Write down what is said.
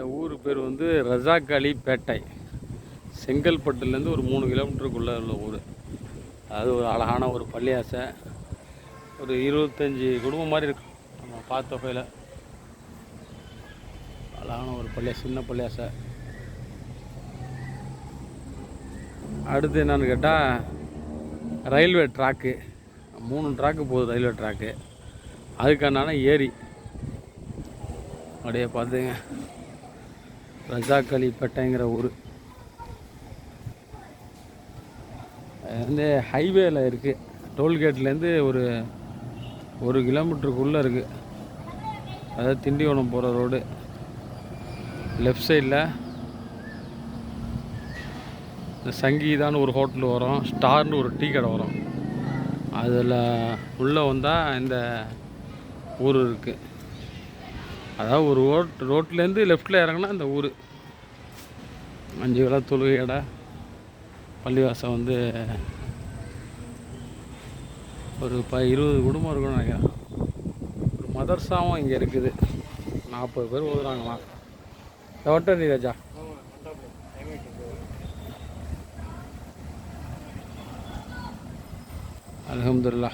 இந்த ஊர் பேர் வந்து ரஜாக் அலி பேட்டை. செங்கல்பட்டுலேருந்து ஒரு மூணு கிலோமீட்டருக்குள்ளே உள்ள ஊர். அது ஒரு அழகான ஒரு பள்ளியாசை ஒரு இருபத்தஞ்சி குடும்பம் மாதிரி இருக்கும் நம்ம பார்த்த வகையில் அழகான ஒரு பள்ளியா சின்ன பள்ளியாசை அடுத்து என்னன்னு கேட்டால் ரயில்வே ட்ராக்கு. மூணு ட்ராக்கு போகுது ரயில்வே ட்ராக்கு. அதுக்கான ஏரி. அப்படியே பார்த்துங்க ரஜாக்களிப்பேட்டைங்கிற ஊர். அது வந்து ஹைவேல இருக்குது டோல்கேட்லேருந்து ஒரு ஒரு கிலோமீட்டருக்குள்ளே இருக்குது அதாவது திண்டிவனம் போகிற ரோடு. லெஃப்ட் சைடில் இந்த சங்கீதான்னு ஒரு ஹோட்டல் வரும். ஸ்டார்னு ஒரு டீ கடை வரும். அதில் உள்ளே வந்தால் இந்த ஊர் இருக்குது அதாவது ஒரு ரோட் ரோட்லேருந்து லெஃப்டில் இறங்குனா அந்த ஊர். அஞ்சு வேளை தொழுகை கடை பள்ளிவாசம் வந்து ஒரு ப இருபது குடும்பம் இருக்குன்னு நினைக்கிறேன். ஒரு மதர்சாவும் இங்கே இருக்குது. நாற்பது பேர் ஓதுறாங்களாம். எவட்ட ராஜா. அலமதுல்லா